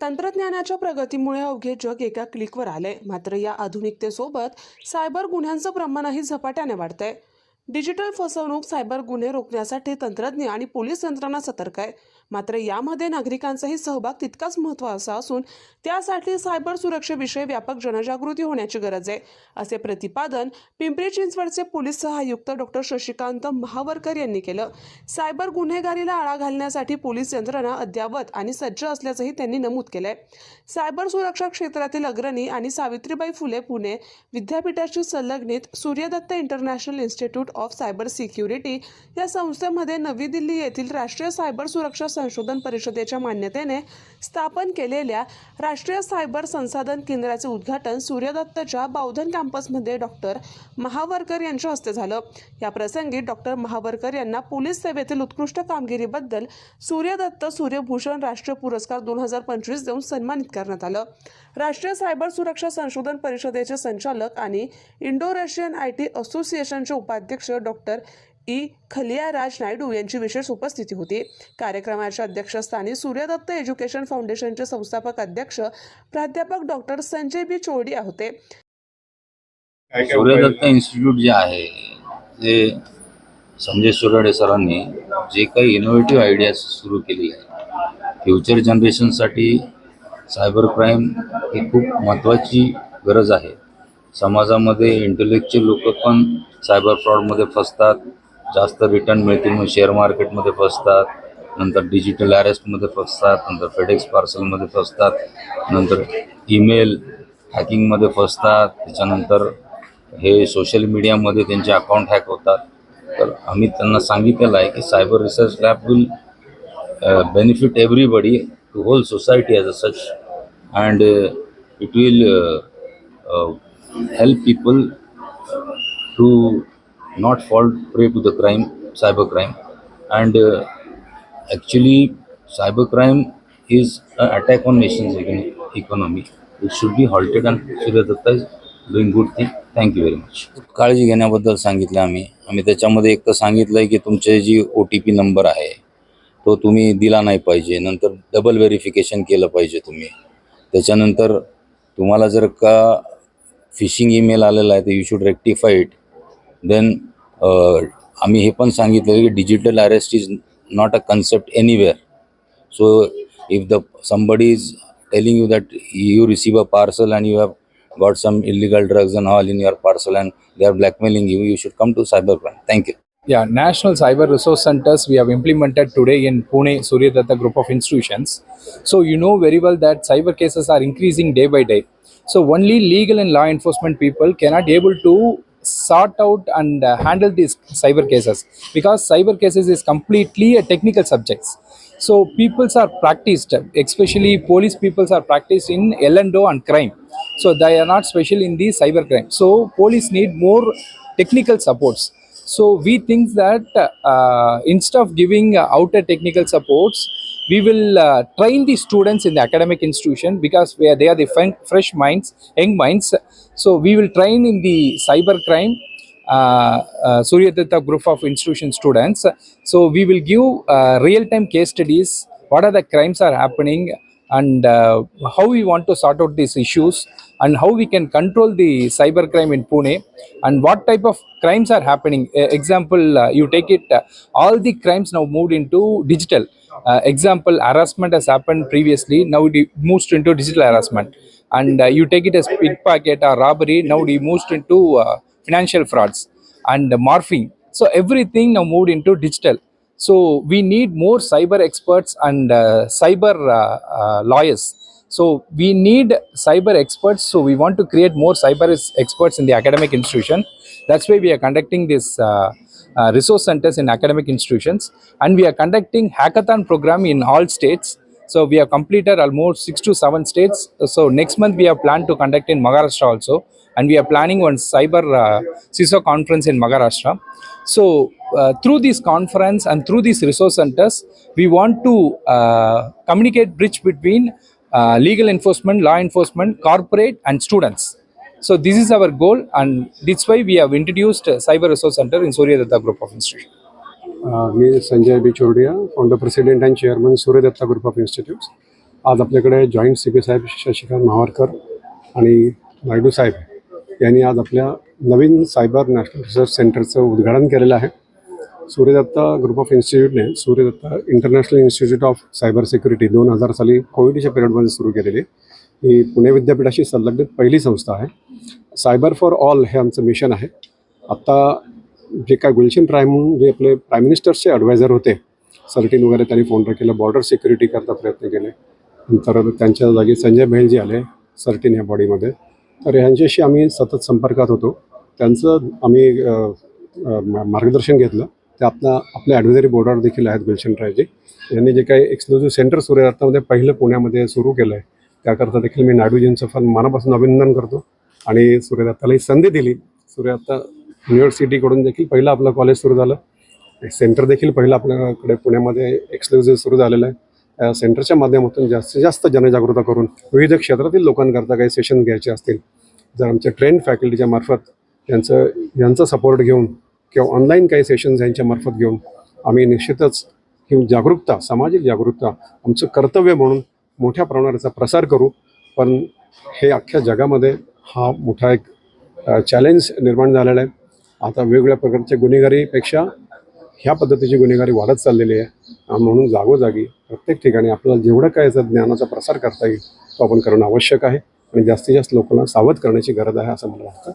तंत्रज्ञानाच्या प्रगतीमुळे अवघे जग एका क्लिकवर आले मात्र या आधुनिकतेसोबत सायबर गुन्ह्यांचं प्रमाणही झपाट्याने वाढतंय. डिजिटल फसवणूक सायबर गुन्हे रोखण्यासाठी तंत्रज्ञ आणि पोलीस यंत्रणा सतर्क आहे. मात्र यामध्ये नागरिकांचाही सहभाग तितकाच महत्त्वाचा असून त्यासाठी सायबर सुरक्षेविषयी व्यापक जनजागृती होण्याची गरज आहे. असे प्रतिपादन पिंपरी चिंचवडचे पोलीस सहायुक्त डॉक्टर शशिकांत महावरकर यांनी केलं. सायबर गुन्हेगारीला आळा घालण्यासाठी पोलीस यंत्रणा अद्ययावत आणि सज्ज असल्याचंही त्यांनी नमूद केलंय. सायबर सुरक्षा क्षेत्रातील अग्रणी आणि सावित्रीबाई फुले पुणे विद्यापीठाशी संलग्नित Suryadatta international institute of cyber security या संस्थेमध्ये नवी दिल्ली येथील राष्ट्रीय सायबर सुरक्षा संशोधन परिषदेच्या मान्यतेने स्थापन केलेल्या राष्ट्रीय सायबर संसाधन केंद्राचे उद्घाटन सूर्यदत्तच्या बौद्धन कॅम्पसमध्ये डॉक्टर महावरकर यांच्या हस्ते झालं. या प्रसंगी डॉक्टर महावरकर यांना पोलीस सेवेतील उत्कृष्ट कामगिरीबद्दल सूर्यदत्त सूर्यभूषण राष्ट्रीय पुरस्कार दोन हजार पंचवीस देऊन सन्मानित करण्यात आलं. राष्ट्रीय सायबर सुरक्षा संशोधन परिषदेचे संचालक आणि इंडो रशियन आय टी असोसिएशनचे उपाध्यक्ष डॉक्टर ई खलियाराज नायडू यांची विशेष उपस्थिती होती. कार्यक्रमाच्या अध्यक्षस्थानी सूर्यदत्त एज्युकेशन फाउंडेशनचे संस्थापक अध्यक्ष प्राध्यापक डॉक्टर संजय बी चोरडिया होते. सूर्यदत्त इन्स्टिट्यूट जे आहे ते संजय सुराडे सरांनी जे काही इनोव्हेटिव्ह आयडियाज सुरू केली आहे फ्युचर जनरेशनसाठी सायबर क्राईम ही खूप महत्त्वाची गरज आहे. समाजामध्ये इंटेलेक्च्युअल लोक पण सायबर फ्रॉडमध्ये फसतात जास्त रिटर्न मिळतील म्हणून शेअर मार्केटमध्ये फसतात नंतर डिजिटल अरेस्टमध्ये फसतात नंतर फेडेक्स पार्सलमध्ये फसतात नंतर ईमेल हॅकिंगमध्ये फसतात त्याच्यानंतर हे सोशल मीडियामध्ये त्यांचे अकाउंट हॅक होतात. तर आम्ही त्यांना सांगितलेलं आहे की cyber research lab will benefit everybody to whole society as a such and it will help people to not fall prey to the crime, cyber crime. And uh, actually, cyber crime is an attack on nation's economy. It should be halted, and Surya Datta is doing good thing. Thank you very much. काळजी घेण्याबद्दल सांगितलं आम्ही आम्ही त्याच्यामध्ये एक तर सांगितलं आहे की तुमचे जी ओ टी पी नंबर आहे तो तुम्ही दिला नाही पाहिजे नंतर डबल व्हेरिफिकेशन केलं पाहिजे तुम्ही त्याच्यानंतर तुम्हाला जर का फिशिंग ईमेल आलेला आहे तर you should rectify it then आम्ही हे पण सांगितलं की digital arrest is not a concept anywhere so if the somebody is telling you that you receive a parcel and you have got some illegal drugs and all in your parcel and they are blackmailing you, you should come to cybercrime. Thank you. yeah, National Cyber Resource Centers we have implemented today in Pune, Suryadatta group of institutions. So you know very well that cyber cases are increasing day by day. So only legal and law enforcement people cannot able to sort out and uh, handle these cyber cases because cyber cases is completely a technical subjects. So peoples are practiced, especially police peoples are practiced in L&O and crime. So they are not special in the cyber crime. So police need more technical supports. So we think that uh, instead of giving uh, outer technical supports, we will uh, train the students in the academic institution because we are, they are the fresh minds, young minds. So we will train in the cyber crime. Uh, uh, Suryadatta group of institution students. So we will give uh, real-time case studies. What are the crimes are happening, and uh, how we want to sort out these issues, and how we can control the cyber crime in Pune, and what type of crimes are happening. Uh, example, uh, you take it, uh, all the crimes now moved into digital. Uh, example, harassment has happened previously, now it moves into digital harassment. And uh, you take it as pickpocket or robbery, now it moves into uh, financial frauds and morphing. So everything now moved into digital. So we need more cyber experts and uh, cyber uh, uh, lawyers. So we need cyber experts. So we want to create more cyber experts in the academic institution. That's why we are conducting this uh, uh, resource centers in academic institutions, and we are conducting hackathon program in all states. So we have completed almost six to seven states. So next month we have planned to conduct in Maharashtra also, and we are planning one cyber uh, CISO conference in Maharashtra. So uh, through this conference and through these resource centers, we want to uh, communicate bridge between uh, legal enforcement, law enforcement, corporate, and students. So this is our goal, and that's why we have introduced Cyber Resource Center in Suryadatta Group of Institutions. Me Sanjay B Chordiya founder president and chairman Suryadatta group of institutes आज आपल्याकडे joint C P साहेब शशिकांत महावारकर आणि नायडू साहेब यांनी आज आपल्या नवीन cyber national research सेंटरचं उद्घाटन केलेलं आहे. Suryadatta group of इन्स्टिट्यूटने Suryadatta international institute of cyber security दोन हजार साली कोविडच्या पिरियडमध्ये सुरू केलेली ही पुणे विद्यापीठाशी संलग्नित पहिली संस्था आहे. सायबर फॉर ऑल हे आमचं मिशन आहे. आत्ता जे काय गुलशन प्राईम जे आपले प्राईम मिनिस्टर्सचे ॲडवायझर होते सर्टीन वगैरे त्यांनी फोन केलं बॉर्डर सिक्युरिटी करता प्रयत्न केले. नंतर त्यांच्या जागी संजय बहेलजी आले सर्टीन या बॉडीमध्ये तर ह्यांच्याशी आम्ही सतत संपर्कात होतो. त्यांचं आम्ही मार्गदर्शन घेतलं. ते आपल्या आपल्या ॲडव्हायझरी बोर्डावर देखील आहेत गुलशन रायजी. यांनी जे काही एक्सक्लुझिव्ह सेंटर सूर्यरत्नामध्ये पहिलं पुण्यामध्ये सुरू केलं आहे त्याकरता देखील मी नायडूजींचं फार मनापासून अभिनंदन करतो. आणि सूर्यदत्ताला ही संधी दिली. सूर्यदत्ता युनिव्हर्सिटीकडून देखील पहिलं आपलं कॉलेज सुरू झालं. एक सेंटर देखील पहिलं आपल्याकडे पुण्यामध्ये एक्सक्लुझिव्ह सुरू झालेलं आहे. त्या सेंटरच्या माध्यमातून जास्तीत जास्त जनजागृती करून विविध क्षेत्रातील लोकांकरता काही सेशन घ्यायचे असतील. जर आमच्या ट्रेंड फॅकल्टीच्या मार्फत यांचं यांचा सपोर्ट घेऊन किंवा ऑनलाईन काही सेशन्स यांच्या मार्फत घेऊन आम्ही निश्चितच ही जागरूकता सामाजिक जागरूकता आमचं कर्तव्य म्हणून मोठ्या प्रमाणाचा प्रसार करू. पण हे अख्ख्या जगामध्ये हा मोठा एक चॅलेंज निर्माण झालेला आहे. आता वेगवेगळ्या प्रकारच्या गुन्हेगारीपेक्षा ह्या पद्धतीची गुन्हेगारी वाढत चाललेली आहे. म्हणून जागोजागी प्रत्येक ठिकाणी आपल्याला जेवढं काय याचा ज्ञानाचा प्रसार करता येईल तो आपण करणं आवश्यक आहे आणि जास्तीत जास्त लोकांना सावध करण्याची गरज आहे असं मला वाटतं.